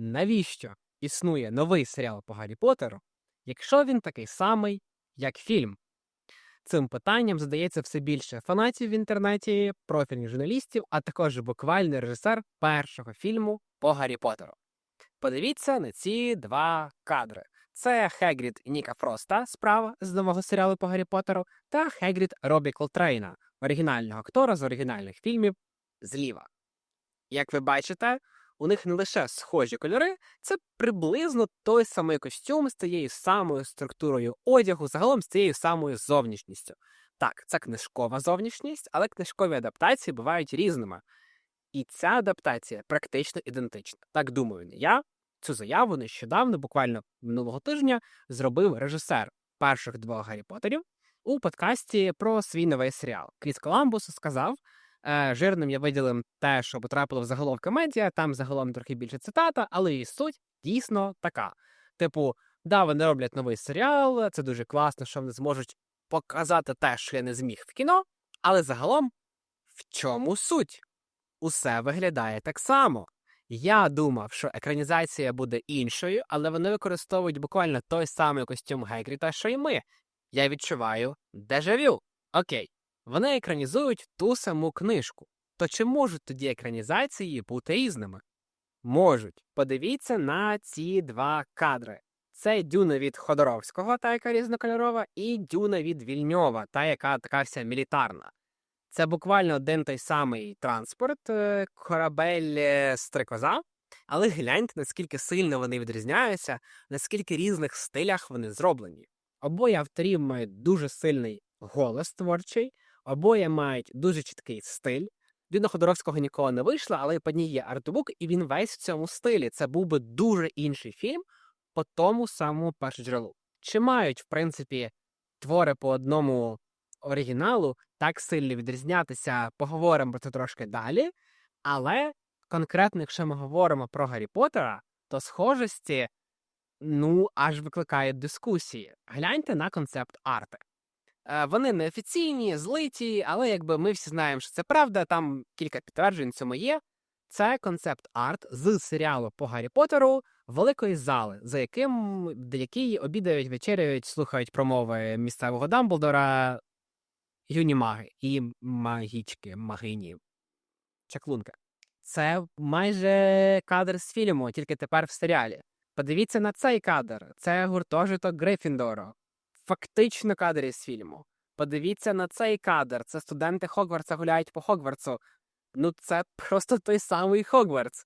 навіщо існує новий серіал по Гаррі Поттеру, якщо він такий самий, як фільм? Цим питанням задається все більше фанатів в інтернеті, профільних журналістів, а також буквально режисер першого фільму по Гаррі Поттеру. Подивіться на ці два кадри. Це Хегрід Ніка Фроста справа з нового серіалу по Гаррі Поттеру, та Хегрід Робі Колтрейна, оригінального актора з оригінальних фільмів зліва. Як ви бачите, у них не лише схожі кольори, це приблизно той самий костюм з тією самою структурою одягу, загалом з тією самою зовнішністю. Так, це книжкова зовнішність, але книжкові адаптації бувають різними. І ця адаптація практично ідентична. Так думаю, не я. Цю заяву нещодавно, буквально минулого тижня, зробив режисер перших двох Гаррі Поттерів у подкасті про свій новий серіал. Кріс Коламбус сказав. Е, жирним я виділив те, що потрапило в заголовка медіа, там загалом трохи більше цитата, але і суть дійсно така. Типу, да, вони роблять новий серіал, це дуже класно, що вони зможуть показати те, що я не зміг в кіно, але загалом в чому суть? Усе виглядає так само. Я думав, що екранізація буде іншою, але вони використовують буквально той самий костюм Гегріта, що й ми. Я відчуваю дежавю. Окей, вони екранізують ту саму книжку. То чи можуть тоді екранізації бути різними? Можуть. Подивіться на ці два кадри. Це дюна від Ходоровського, та яка різнокольорова, і дюна від Вільньова, та яка така вся мілітарна. Це буквально один той самий транспорт, е, корабель е, стрикоза, але гляньте, наскільки сильно вони відрізняються, наскільки різних стилях вони зроблені. Обоє авторів мають дуже сильний голос творчий, обоє мають дуже чіткий стиль. Дюна Ходоровського ніколи не вийшла, але по ній є артбук, і він весь в цьому стилі. Це був би дуже інший фільм по тому самому першоджерелу. Чи мають, в принципі, твори по одному оригіналу так сильно відрізнятися, поговоримо про це трошки далі. Але конкретно, якщо ми говоримо про Гаррі Поттера, то схожості ну аж викликають дискусії. Гляньте на концепт арти. Е, Вони неофіційні, злиті, але якби ми всі знаємо, що це правда, там кілька підтверджень цьому є. Це концепт арт з серіалу по Гаррі Поттеру великої зали, за яким деякі обідають, вечеряють, слухають промови місцевого Дамблдора, юні маги і магічки, магині, чаклунка. Це майже кадр з фільму, тільки тепер в серіалі. Подивіться на цей кадр. Це гуртожиток Грифіндору. Фактично кадр із фільму. Подивіться на цей кадр. Це студенти Хогвартса гуляють по Хогвартсу. Ну, це просто той самий Хогвартс.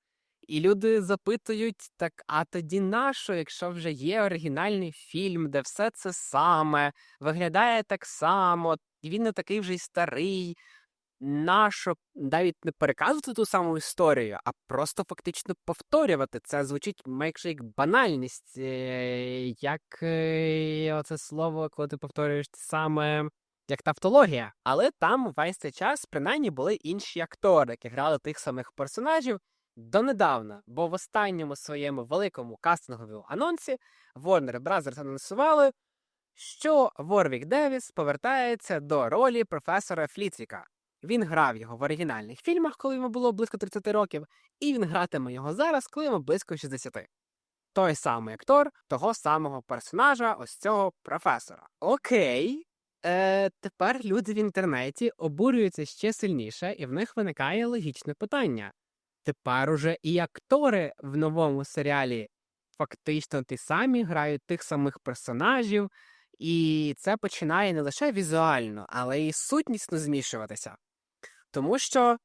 І люди запитують: так, а тоді нащо, якщо вже є оригінальний фільм, де все це саме, виглядає так само, і він не такий вже й старий. Нащо навіть не переказувати ту саму історію, а просто фактично повторювати. Це звучить майже як банальність, е, як е, оце слово, коли ти повторюєш те саме як тавтологія. Але там весь цей час принаймні були інші актори, які грали тих самих персонажів донедавна. Бо в останньому своєму великому кастинговому анонсі Warner Bros. анонсували, що Ворвік Девіс повертається до ролі професора Фліцвіка. Він грав його в оригінальних фільмах, коли йому було близько 30 років, і він гратиме його зараз, коли йому близько 60. Той самий актор того самого персонажа, ось цього професора. Окей. Е, Тепер люди в інтернеті обурюються ще сильніше, і в них виникає логічне питання. Тепер уже і актори в новому серіалі фактично ті самі грають тих самих персонажів, і це починає не лише візуально, але й сутнісно змішуватися. Тому що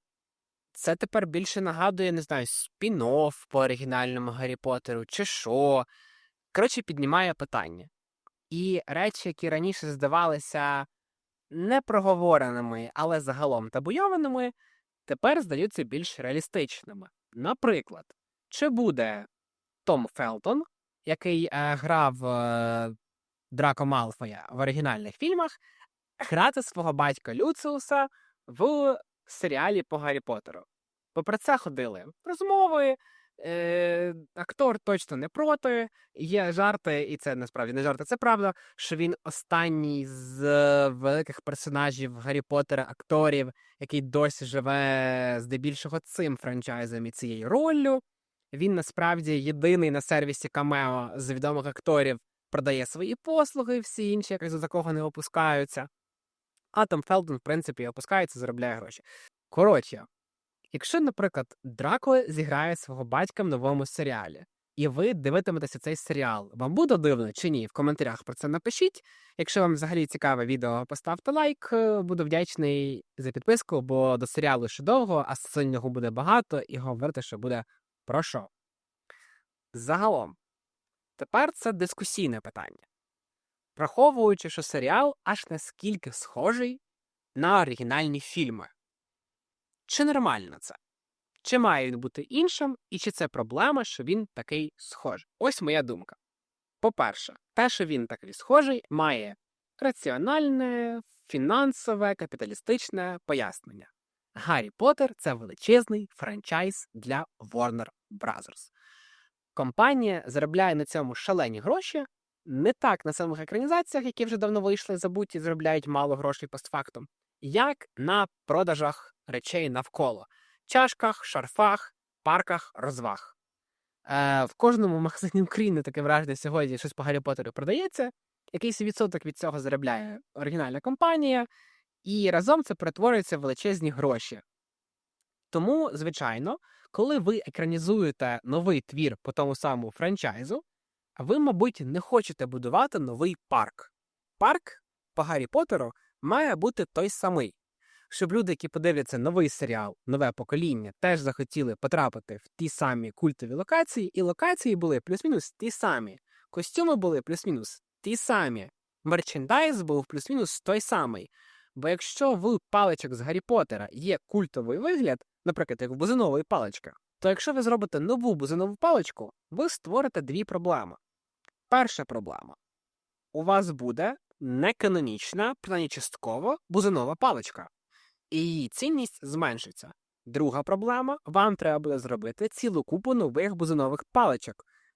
це тепер більше нагадує, не знаю, спін-офф по оригінальному Гаррі Поттеру, чи що. Коротше, піднімає питання. І речі, які раніше здавалися непроговореними, але загалом табуйованими, тепер здаються більш реалістичними. Наприклад, чи буде Том Фелтон, який е, грав е, Драко Малфоя в оригінальних фільмах, грати свого батька Люциуса в серіалі по Гаррі Поттеру. Бо про це ходили розмови. Е, Актор точно не проти. Є жарти, і це насправді не жарти, це правда, що він останній з е, великих персонажів Гаррі Поттера, акторів, який досі живе здебільшого цим франчайзом і цією роллю. Він насправді єдиний на сервісі Камео з відомих акторів продає свої послуги, всі інші якось за кого не опускаються. А Том Фелдон, в принципі, опускається, заробляє гроші. Коротше, якщо, наприклад, Драко зіграє свого батька в новому серіалі, і ви дивитиметеся цей серіал, вам буде дивно чи ні? В коментарях про це напишіть. Якщо вам взагалі цікаве відео, поставте лайк. е, Буду вдячний за підписку, бо до серіалу ще довго, а сильного буде багато, і говорити, що буде про що. Загалом, тепер це дискусійне питання. Враховуючи, що серіал аж наскільки схожий на оригінальні фільми. Чи нормально це? Чи має він бути іншим, і чи це проблема, що він такий схожий? Ось моя думка. По-перше, те, що він такий схожий, має раціональне, фінансове, капіталістичне пояснення. Гаррі Поттер – це величезний франчайз для Warner Bros. Компанія заробляє на цьому шалені гроші, не так на самих екранізаціях, які вже давно вийшли, забуті, заробляють мало грошей постфактум, як на продажах речей навколо чашках, шарфах, парках, розваг. Е, в кожному магазині України таке враження сьогодні щось по Гаррі Поттеру продається. Якийсь відсоток від цього заробляє оригінальна компанія, і разом це перетворюється в величезні гроші. Тому, звичайно, коли ви екранізуєте новий твір по тому самому франчайзу, ви, мабуть, не хочете будувати новий парк. Парк по Гаррі Поттеру має бути той самий щоб люди, які подивляться новий серіал, нове покоління, теж захотіли потрапити в ті самі культові локації, і локації були плюс-мінус ті самі. Костюми були плюс-мінус ті самі. Мерчендайз був плюс-мінус той самий. Бо якщо в паличок з Гаррі Поттера є культовий вигляд, наприклад, як в бузинової палички, то якщо ви зробите нову бузинову паличку, ви створите дві проблеми. Перша проблема у вас буде неканонічна, принаймні частково бузинова паличка і її цінність зменшиться. Друга проблема вам треба буде зробити цілу купу нових бузинових паличок,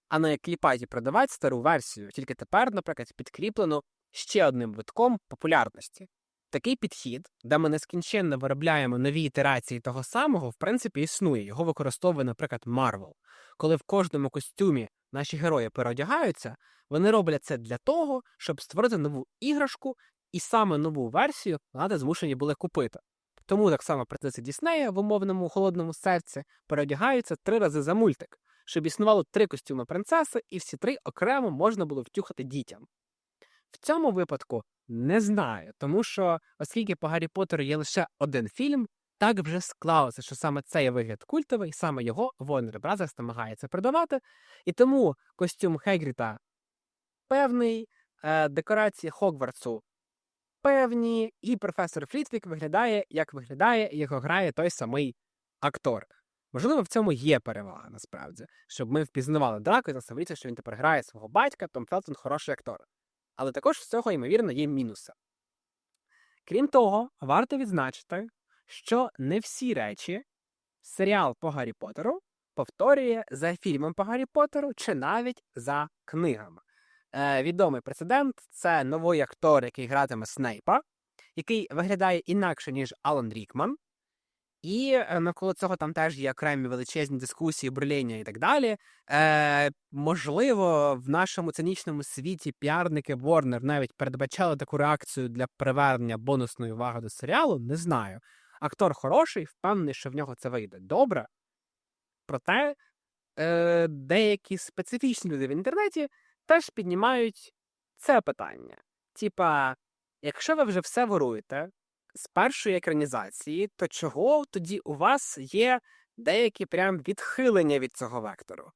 а на кліпаті продавати стару версію, тільки тепер, наприклад, підкріплену ще одним витком популярності. Такий підхід, де ми нескінченно виробляємо нові ітерації того самого, в принципі, існує. Його використовує, наприклад, Марвел. Коли в кожному костюмі наші герої переодягаються, вони роблять це для того, щоб створити нову іграшку, і саме нову версію влади змушені були купити. Тому так само принцеси Діснея в умовному холодному серці переодягаються три рази за мультик, щоб існувало три костюми принцеси, і всі три окремо можна було втюхати дітям. В цьому випадку не знаю, тому що, оскільки по Гаррі Поттеру є лише один фільм, так вже склалося, що саме цей вигляд культовий, саме його Warner Bros. намагається продавати, і тому костюм Хегріта певний, е, декорації Хогвартсу певні, і професор Флітвік виглядає, як виглядає, його грає той самий актор. Можливо, в цьому є перевага насправді, щоб ми впізнавали Драко і засавліться, що він тепер грає свого батька, Том Фелтон хороший актор. Але також з цього, ймовірно, є мінуси. Крім того, варто відзначити, що не всі речі серіал по Гаррі Поттеру повторює за фільмом по Гаррі Поттеру чи навіть за книгами. Е, відомий прецедент це новий актор, який гратиме Снейпа, який виглядає інакше, ніж Алан Рікман. І е, навколо цього там теж є окремі величезні дискусії, бурління і так далі. Е, Можливо, в нашому цинічному світі піарники Warner навіть передбачали таку реакцію для привернення бонусної уваги до серіалу. Не знаю. Актор хороший, впевнений, що в нього це вийде добре. Проте е, деякі специфічні люди в інтернеті теж піднімають це питання. Типа, якщо ви вже все воруєте з першої екранізації, то чого тоді у вас є деякі прям відхилення від цього вектору?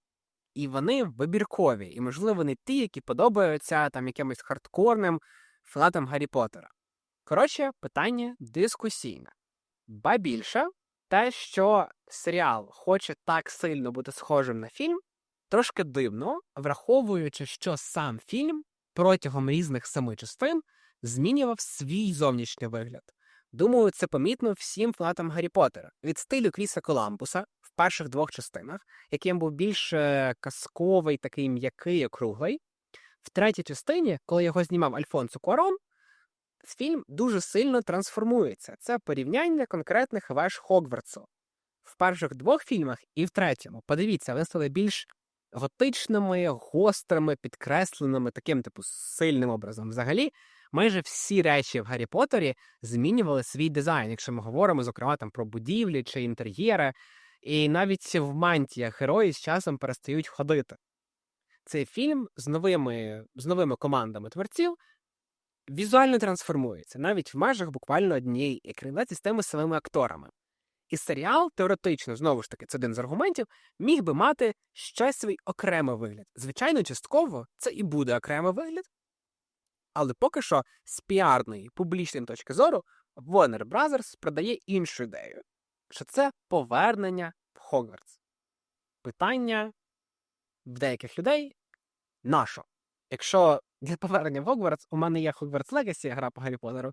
І вони вибіркові, і, можливо, не ті, які подобаються там якимось хардкорним фанатам Гаррі Поттера. Коротше, питання дискусійне. Ба більше, те, що серіал хоче так сильно бути схожим на фільм, Трошки дивно, враховуючи, що сам фільм протягом різних семи частин змінював свій зовнішній вигляд. Думаю, це помітно всім фанатам Гаррі Поттера. від стилю Кріса Коламбуса в перших двох частинах, яким був більш е, казковий, такий м'який, округлий. В третій частині, коли його знімав Альфонсо Куарон, фільм дуже сильно трансформується. Це порівняння конкретних веж Хогвартсу. в перших двох фільмах і в третьому. Подивіться, вони стали більш готичними, гострими, підкресленими, таким, типу, сильним образом. Взагалі, майже всі речі в Гаррі Поттері змінювали свій дизайн, якщо ми говоримо, зокрема, там про будівлі чи інтер'єри. І навіть в мантіях герої з часом перестають ходити. Цей фільм з новими, з новими командами творців візуально трансформується навіть в межах буквально однієї екранізації з тими самими акторами. І серіал, теоретично, знову ж таки, це один з аргументів, міг би мати ще свій окремий вигляд. Звичайно, частково це і буде окремий вигляд. Але поки що з піарної публічної точки зору Warner Bros. продає іншу ідею, що це повернення в Хогвартс. Питання в деяких людей нащо? Якщо для повернення в Хогвартс у мене є Хогвартс Легасі, гра по Гаррі Поттеру,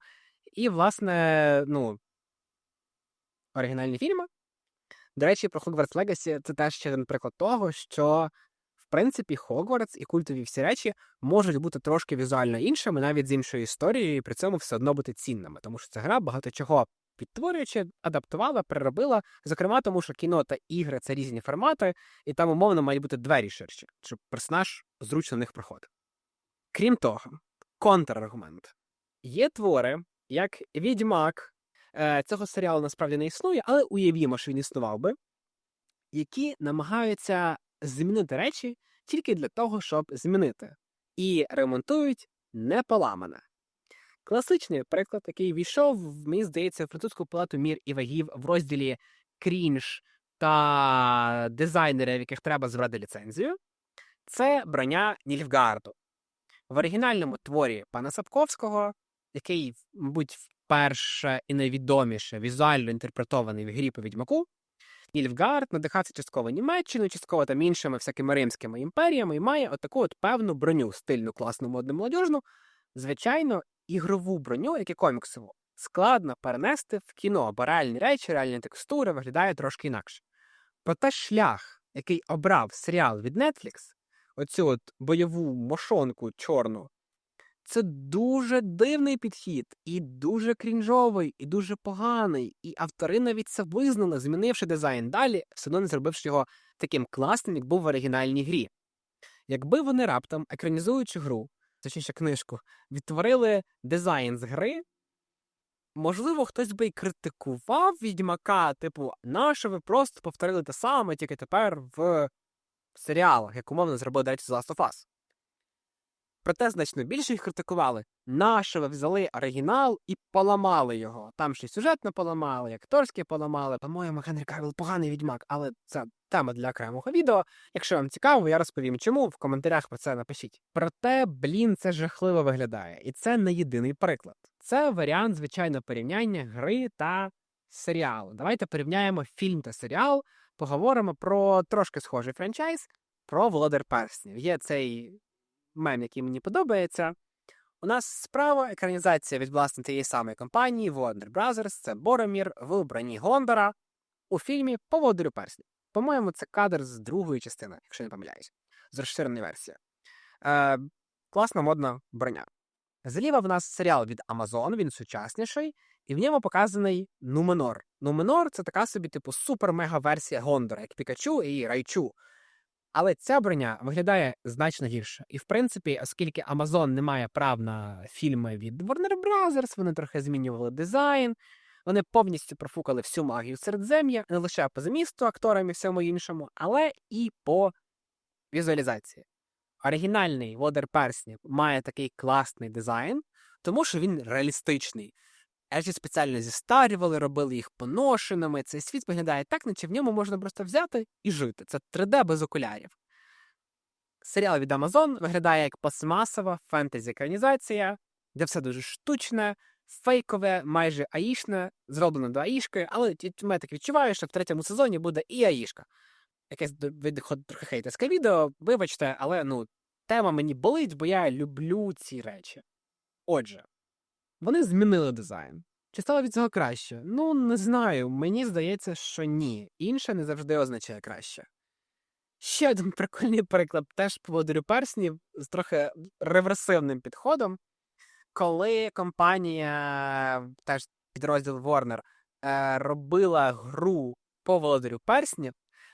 і, власне, ну, оригінальні фільми. До речі, про Хогвартс Легасі це теж ще один приклад того, що, принципі, Хогвартс і культові всі речі можуть бути трошки візуально іншими, навіть з іншою історією, і при цьому все одно бути цінними, тому що ця гра багато чого підтворюючи, адаптувала, переробила, зокрема, тому що кіно та ігри це різні формати, і там умовно мають бути двері ширші, щоб персонаж зручно в них проходив. Крім того, контраргумент. Є твори, як Відьмак, е, цього серіалу насправді не існує, але уявімо, що він існував би, які намагаються змінити речі тільки для того, щоб змінити, і ремонтують неполамане. Класичний приклад, який війшов, мені здається, в французьку палату мір і вагів в розділі крінж та дизайнери, в яких треба збрати ліцензію, це броня Нільфгарду. В оригінальному творі пана Сапковського, який, мабуть, вперше і найвідоміше візуально інтерпретований в грі по відьмаку, Нільфгард надихався частково Німеччиною, частково там іншими всякими римськими імперіями і має отаку от певну броню, стильну, класну, модну молодіжну. Звичайно, ігрову броню, як і коміксову, складно перенести в кіно, бо реальні речі, реальні текстури виглядають трошки інакше. Проте шлях, який обрав серіал від Netflix, оцю от бойову мошонку чорну, це дуже дивний підхід, і дуже крінжовий, і дуже поганий. І автори навіть це визнали, змінивши дизайн далі, все одно не зробивши його таким класним, як був в оригінальній грі. Якби вони раптом, екранізуючи гру, точніше книжку, відтворили дизайн з гри. Можливо, хтось би й критикував відьмака, типу, нащо ви просто повторили те саме, тільки тепер в серіалах, як умовно зробили далі The Last of Us. Проте значно більше їх критикували. Нащо ви взяли оригінал і поламали його. Там ще й сюжетно поламали, і акторське поламали. По-моєму, Генрі Кавіл поганий відьмак, але це тема для окремого відео. Якщо вам цікаво, я розповім чому. В коментарях про це напишіть. Проте, блін, це жахливо виглядає, і це не єдиний приклад. Це варіант, звичайно, порівняння гри та серіалу. Давайте порівняємо фільм та серіал. Поговоримо про трошки схожий франчайз, про Володар Перснів. Є цей мем, який мені подобається. У нас справа екранізація від власне тієї самої компанії Warner Brothers, це Боромір в броні Гондора у фільмі По Володарю Перснів. По-моєму, це кадр з другої частини, якщо не помиляюсь, з розширеної версії. Е, Класна модна броня. Зліва в нас серіал від Amazon, він сучасніший, і в ньому показаний Нуменор. Нуменор це така собі, типу, супер-мега-версія Гондора, як Пікачу і Райчу. Але ця броня виглядає значно гірше. І в принципі, оскільки Amazon не має прав на фільми від Warner Bros., вони трохи змінювали дизайн, вони повністю профукали всю магію середзем'я, не лише по змісту акторам і всьому іншому, але і по візуалізації. Оригінальний Водер Перснів має такий класний дизайн, тому що він реалістичний. Речі спеціально зістарювали, робили їх поношеними. Цей світ виглядає так, наче в ньому можна просто взяти і жити. Це 3D без окулярів. Серіал від Amazon виглядає як пластмасова фентезі-екранізація, де все дуже штучне, фейкове, майже аїшне, зроблено до аїшки, але я так відчуваю, що в третьому сезоні буде і аїшка. Якесь трохи хейтерське відео, вибачте, але ну, тема мені болить, бо я люблю ці речі. Отже. Вони змінили дизайн. Чи стало від цього краще? Ну, не знаю. Мені здається, що ні. Інше не завжди означає краще. Ще один прикольний приклад теж поводирю перснів з трохи реверсивним підходом, коли компанія, теж підрозділ Warner, е, робила гру по володарю перснів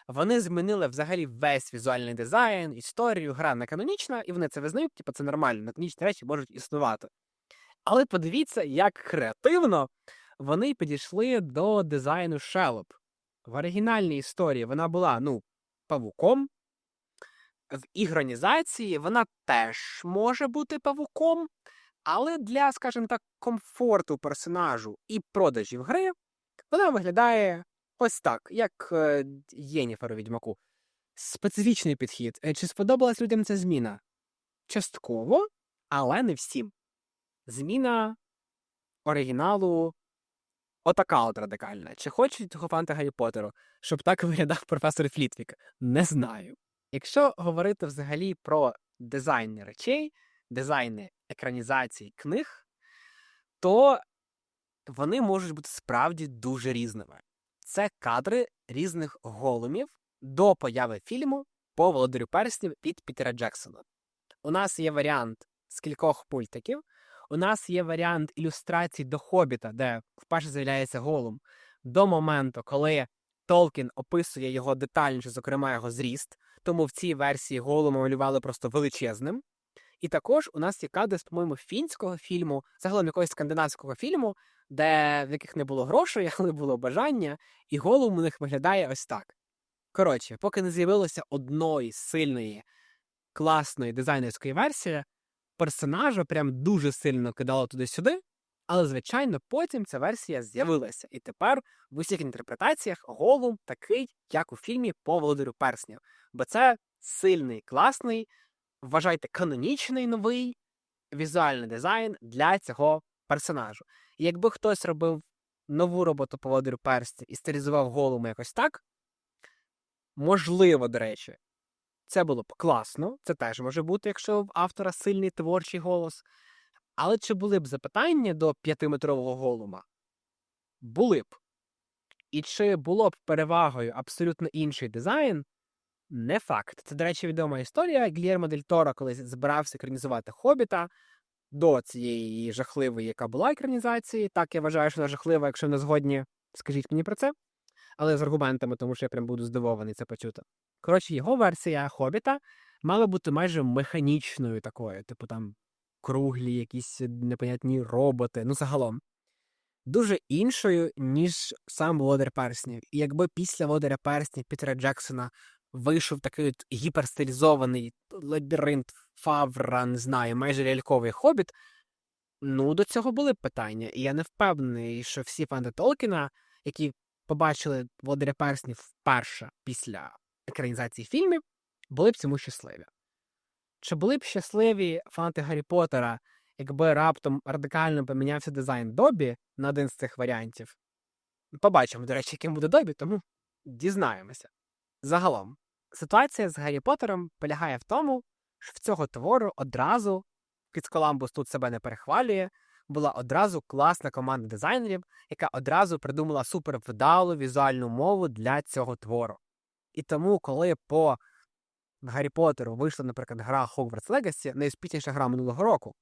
вони змінили взагалі весь візуальний дизайн, історію, гра не канонічна, і вони це визнають, типу це нормально, канонічні речі можуть існувати. Але подивіться, як креативно вони підійшли до дизайну Шелоп. В оригінальній історії вона була, ну, павуком. В ігронізації вона теж може бути павуком, але для, скажімо так, комфорту персонажу і продажів гри вона виглядає ось так, як е, Єніфер у відьмаку. Специфічний підхід. Е, Чи сподобалась людям ця зміна? Частково, але не всім. Зміна оригіналу отака от радикальна. Чи хочуть фанти Гаррі Поттеру, щоб так виглядав професор Флітвік? Не знаю. Якщо говорити взагалі про дизайн речей, дизайни екранізацій книг, то вони можуть бути справді дуже різними. Це кадри різних голумів до появи фільму по володарю перснів від Пітера Джексона. У нас є варіант з кількох мультиків. У нас є варіант ілюстрацій до Хобіта, де вперше з'являється голум, до моменту, коли Толкін описує його детальніше, зокрема його зріст. Тому в цій версії голума малювали просто величезним. І також у нас є кадри з, по-моєму, фінського фільму, загалом якогось скандинавського фільму, де в яких не було грошей, але було бажання, і голум у них виглядає ось так. Коротше, поки не з'явилося одної сильної, класної дизайнерської версії, персонажа прям дуже сильно кидало туди-сюди. Але, звичайно, потім ця версія з'явилася, і тепер в усіх інтерпретаціях голум такий, як у фільмі по володарю перснів. Бо це сильний, класний, вважайте, канонічний новий візуальний дизайн для цього персонажу. І якби хтось робив нову роботу по володарю перснів і стилізував голому якось так, можливо, до речі, це було б класно, це теж може бути, якщо в автора сильний творчий голос. Але чи були б запитання до п'ятиметрового голума? Були б. І чи було б перевагою абсолютно інший дизайн? Не факт. Це, до речі, відома історія. Гільєрмо Дель Торо колись збирався екранізувати Хобіта до цієї жахливої, яка була екранізації. Так, я вважаю, що вона жахлива, якщо не згодні, скажіть мені про це. Але з аргументами, тому що я прям буду здивований це почути. Коротше, його версія Хобіта мала бути майже механічною такою, типу там круглі, якісь непонятні роботи, ну загалом. Дуже іншою, ніж сам Володар Перснів. І якби після Володаря Перснів Пітера Джексона вийшов такий от гіперстилізований лабіринт Фавра, не знаю, майже ляльковий хобіт, ну до цього були питання. І я не впевнений, що всі фанати Толкіна, які побачили Володаря Перснів вперше після екранізації фільмів, були б цьому щасливі. Чи були б щасливі фанати Гаррі Поттера, якби раптом радикально помінявся дизайн Добі на один з цих варіантів? Побачимо, до речі, яким буде Добі, тому дізнаємося. Загалом, ситуація з Гаррі Поттером полягає в тому, що в цього твору одразу Кіц Коламбус тут себе не перехвалює, була одразу класна команда дизайнерів, яка одразу придумала супервдалу візуальну мову для цього твору. І тому, коли по Гаррі Поттеру вийшла, наприклад, гра Hogwarts Legacy, найуспішніша гра минулого року,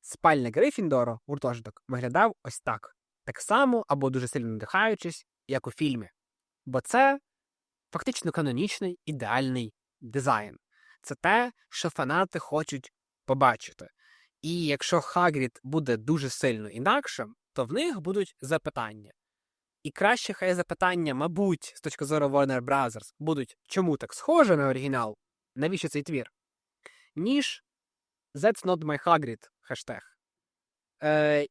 спальник Грифіндору, гуртожиток, виглядав ось так. Так само або дуже сильно надихаючись, як у фільмі. Бо це фактично канонічний ідеальний дизайн. Це те, що фанати хочуть побачити. І якщо Хагрід буде дуже сильно інакшим, то в них будуть запитання. І краще хай запитання, мабуть, з точки зору Warner Bros. будуть чому так схоже на оригінал, навіщо цей твір, ніж That's not my Hagrid хештег. Е,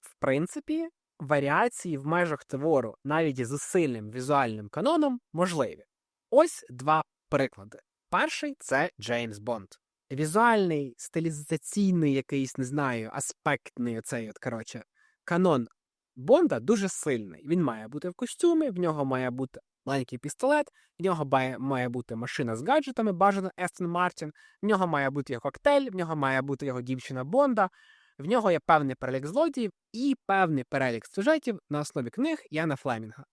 В принципі, варіації в межах твору, навіть з сильним візуальним каноном, можливі. Ось два приклади. Перший це Джеймс Бонд. Візуальний, стилізаційний якийсь, не знаю, аспектний оцей, от, коротше, канон Бонда дуже сильний. Він має бути в костюмі, в нього має бути маленький пістолет, в нього має, має бути машина з гаджетами, бажано Естон Мартін, в нього має бути його коктейль, в нього має бути його дівчина Бонда, в нього є певний перелік злодіїв і певний перелік сюжетів на основі книг Яна Флемінга.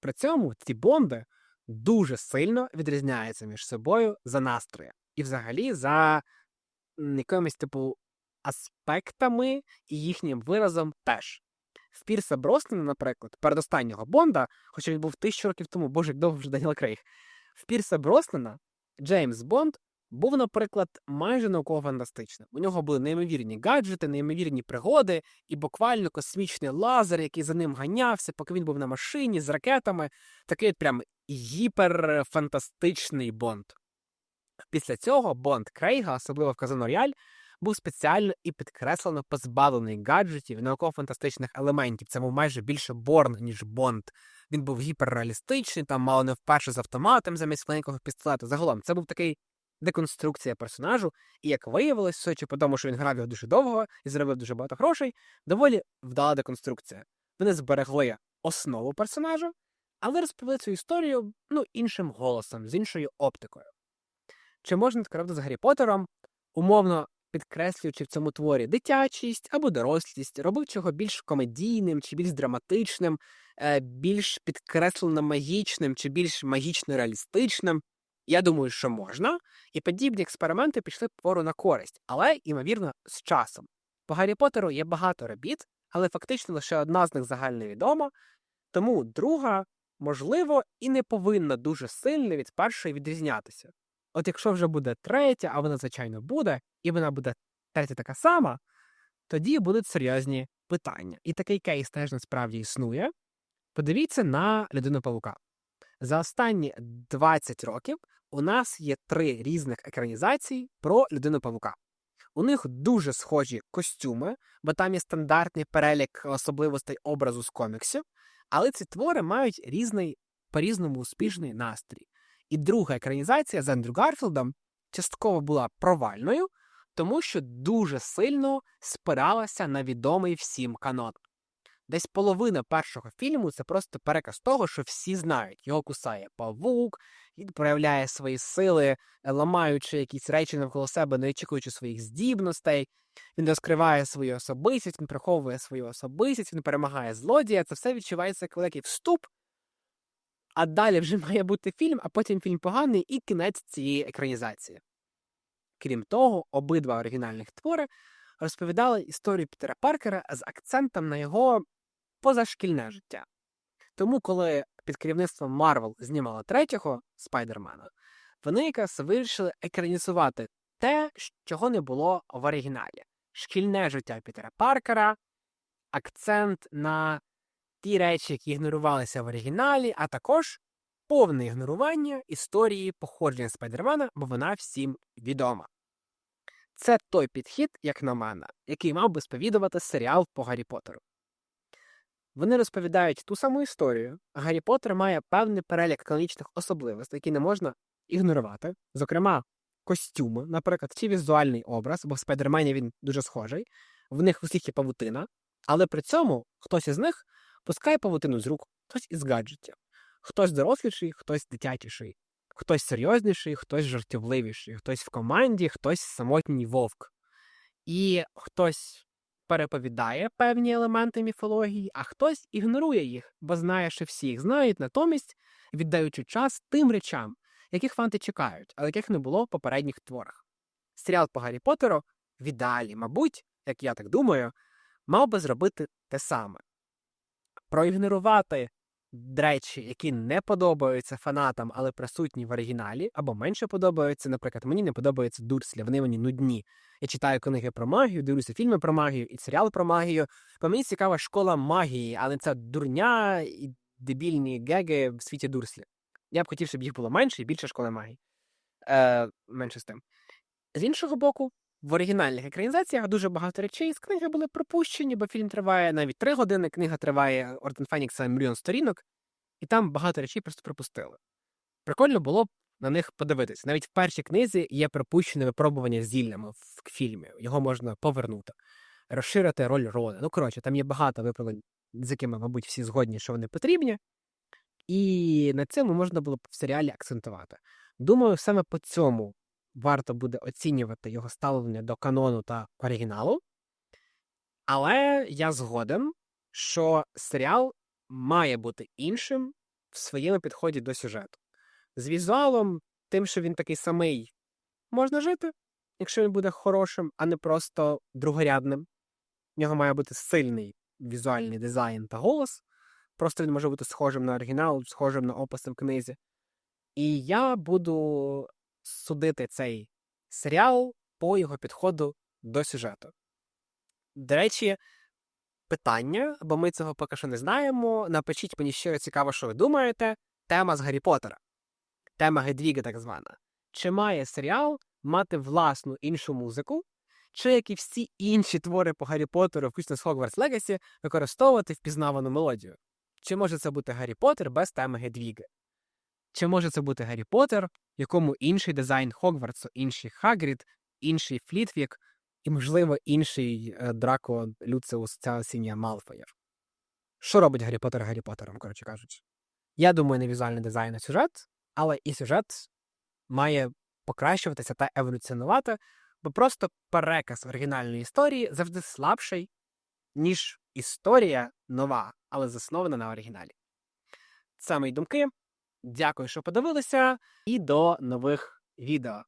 При цьому ці бонди дуже сильно відрізняються між собою за настроєм і взагалі за якимись типу аспектами і їхнім виразом теж. В Пірса Броснена, наприклад, передостаннього Бонда, хоча він був тисячу років тому, боже, як довго вже Даніел Крейг. В Пірса Броснена Джеймс Бонд був, наприклад, майже науково-фантастичним. У нього були неймовірні гаджети, неймовірні пригоди і буквально космічний лазер, який за ним ганявся, поки він був на машині з ракетами. Такий от прям гіперфантастичний Бонд. Після цього Бонд Крейга, особливо в Казано Рояль, був спеціально і підкреслено позбавлений гаджетів науково-фантастичних елементів. Це був майже більше Борн, ніж Бонд. Він був гіперреалістичний, там мало не вперше з автоматом замість маленького пістолета. Загалом це був такий деконструкція персонажу, і як виявилось, судячи по тому, що він грав його дуже довго і заробив дуже багато грошей, доволі вдала деконструкція. Вони зберегли основу персонажа, але розповіли цю історію ну, іншим голосом, з іншою оптикою. Чи можна робити з Гаррі Поттером, умовно підкреслюючи в цьому творі дитячість або дорослість, робив його більш комедійним чи більш драматичним, е, більш підкреслено магічним чи більш магічно реалістичним? Я думаю, що можна, і подібні експерименти пішли пору на користь, але, ймовірно, з часом. По Гаррі Поттеру є багато робіт, але фактично лише одна з них загальновідома, тому друга, можливо, і не повинна дуже сильно від першої відрізнятися. От якщо вже буде третя, а вона, звичайно, буде, і вона буде третя така сама, тоді будуть серйозні питання. І такий кейс теж насправді існує. Подивіться на людину павука. За останні 20 років у нас є три різних екранізації про людину павука. У них дуже схожі костюми, бо там є стандартний перелік особливостей образу з коміксів, але ці твори мають різний по-різному успішний настрій. І друга екранізація з Ендрю Гарфілдом частково була провальною, тому що дуже сильно спиралася на відомий всім канон. Десь половина першого фільму це просто переказ того, що всі знають. Його кусає павук, він проявляє свої сили, ламаючи якісь речі навколо себе, не очікуючи своїх здібностей. Він розкриває свою особистість, він приховує свою особистість, він перемагає злодія. Це все відчувається як великий вступ. А далі вже має бути фільм, а потім фільм поганий і кінець цієї екранізації. Крім того, обидва оригінальних твори розповідали історію Пітера Паркера з акцентом на його позашкільне життя. Тому, коли під керівництвом Марвел знімали третього Спайдермена, вони якраз вирішили екранізувати те, чого не було в оригіналі: шкільне життя Пітера Паркера, акцент на ті речі, які ігнорувалися в оригіналі, а також повне ігнорування історії походження Спайдермена, бо вона всім відома. Це той підхід, як на мене, який мав би сповідувати серіал по Гаррі Поттеру. Вони розповідають ту саму історію. Гаррі Поттер має певний перелік канонічних особливостей, які не можна ігнорувати. Зокрема, костюми, наприклад, чи візуальний образ, бо в Спайдермені він дуже схожий. В них усіх є павутина, але при цьому хтось із них пускає павутину з рук, хтось із гаджетів. Хтось доросліший, хтось дитячіший, хтось серйозніший, хтось жартівливіший, хтось в команді, хтось самотній вовк. І хтось переповідає певні елементи міфології, а хтось ігнорує їх, бо знає, що всі їх знають, натомість віддаючи час тим речам, яких фанти чекають, але яких не було в попередніх творах. Серіал по Гаррі Поттеру в ідеалі, мабуть, як я так думаю, мав би зробити те саме. Проігнорувати речі, які не подобаються фанатам, але присутні в оригіналі, або менше подобаються. Наприклад, мені не подобаються Дурслі, вони мені нудні. Я читаю книги про магію, дивлюся фільми про магію і серіали про магію. Бо мені цікава школа магії, але це дурня і дебільні геги в світі Дурслі. Я б хотів, щоб їх було менше і більше школи магії. Е, Менше з тим. З іншого боку, в оригінальних екранізаціях дуже багато речей з книги були пропущені, бо фільм триває навіть три години, книга триває Орден Фенікса мільйон сторінок, і там багато речей просто пропустили. Прикольно було б на них подивитися. Навіть в першій книзі є пропущене випробування зіллями в фільмі, його можна повернути, розширити роль Рона. Ну, коротше, там є багато виправлень, з якими, мабуть, всі згодні, що вони потрібні. І на цьому можна було б в серіалі акцентувати. Думаю, саме по цьому варто буде оцінювати його ставлення до канону та оригіналу. Але я згоден, що серіал має бути іншим в своєму підході до сюжету. З візуалом, тим, що він такий самий, можна жити, якщо він буде хорошим, а не просто другорядним. В нього має бути сильний візуальний дизайн та голос. Просто він може бути схожим на оригінал, схожим на описи в книзі. І я буду судити цей серіал по його підходу до сюжету. До речі, питання, бо ми цього поки що не знаємо. Напишіть мені щиро цікаво, що ви думаєте. Тема з Гаррі Поттера. Тема Гедвіги, так звана. Чи має серіал мати власну іншу музику, чи як і всі інші твори по Гаррі Поттеру, включно з Хогвартс Легасі, використовувати впізнавану мелодію? Чи може це бути Гаррі Поттер без теми Гедвіги? Чи може це бути Гаррі Поттер, якому інший дизайн Хогвартсу, інший Хагрід, інший Флітвік і, можливо, інший е, Драко Люциус ця сім'я Малфоєр? Що робить Гаррі Поттер Гаррі Поттером, коротше кажучи? Я думаю, не візуальний дизайн, а сюжет, але і сюжет має покращуватися та еволюціонувати, бо просто переказ оригінальної історії завжди слабший, ніж історія нова, але заснована на оригіналі. Це мої думки. Дякую, що подивилися, і до нових відео.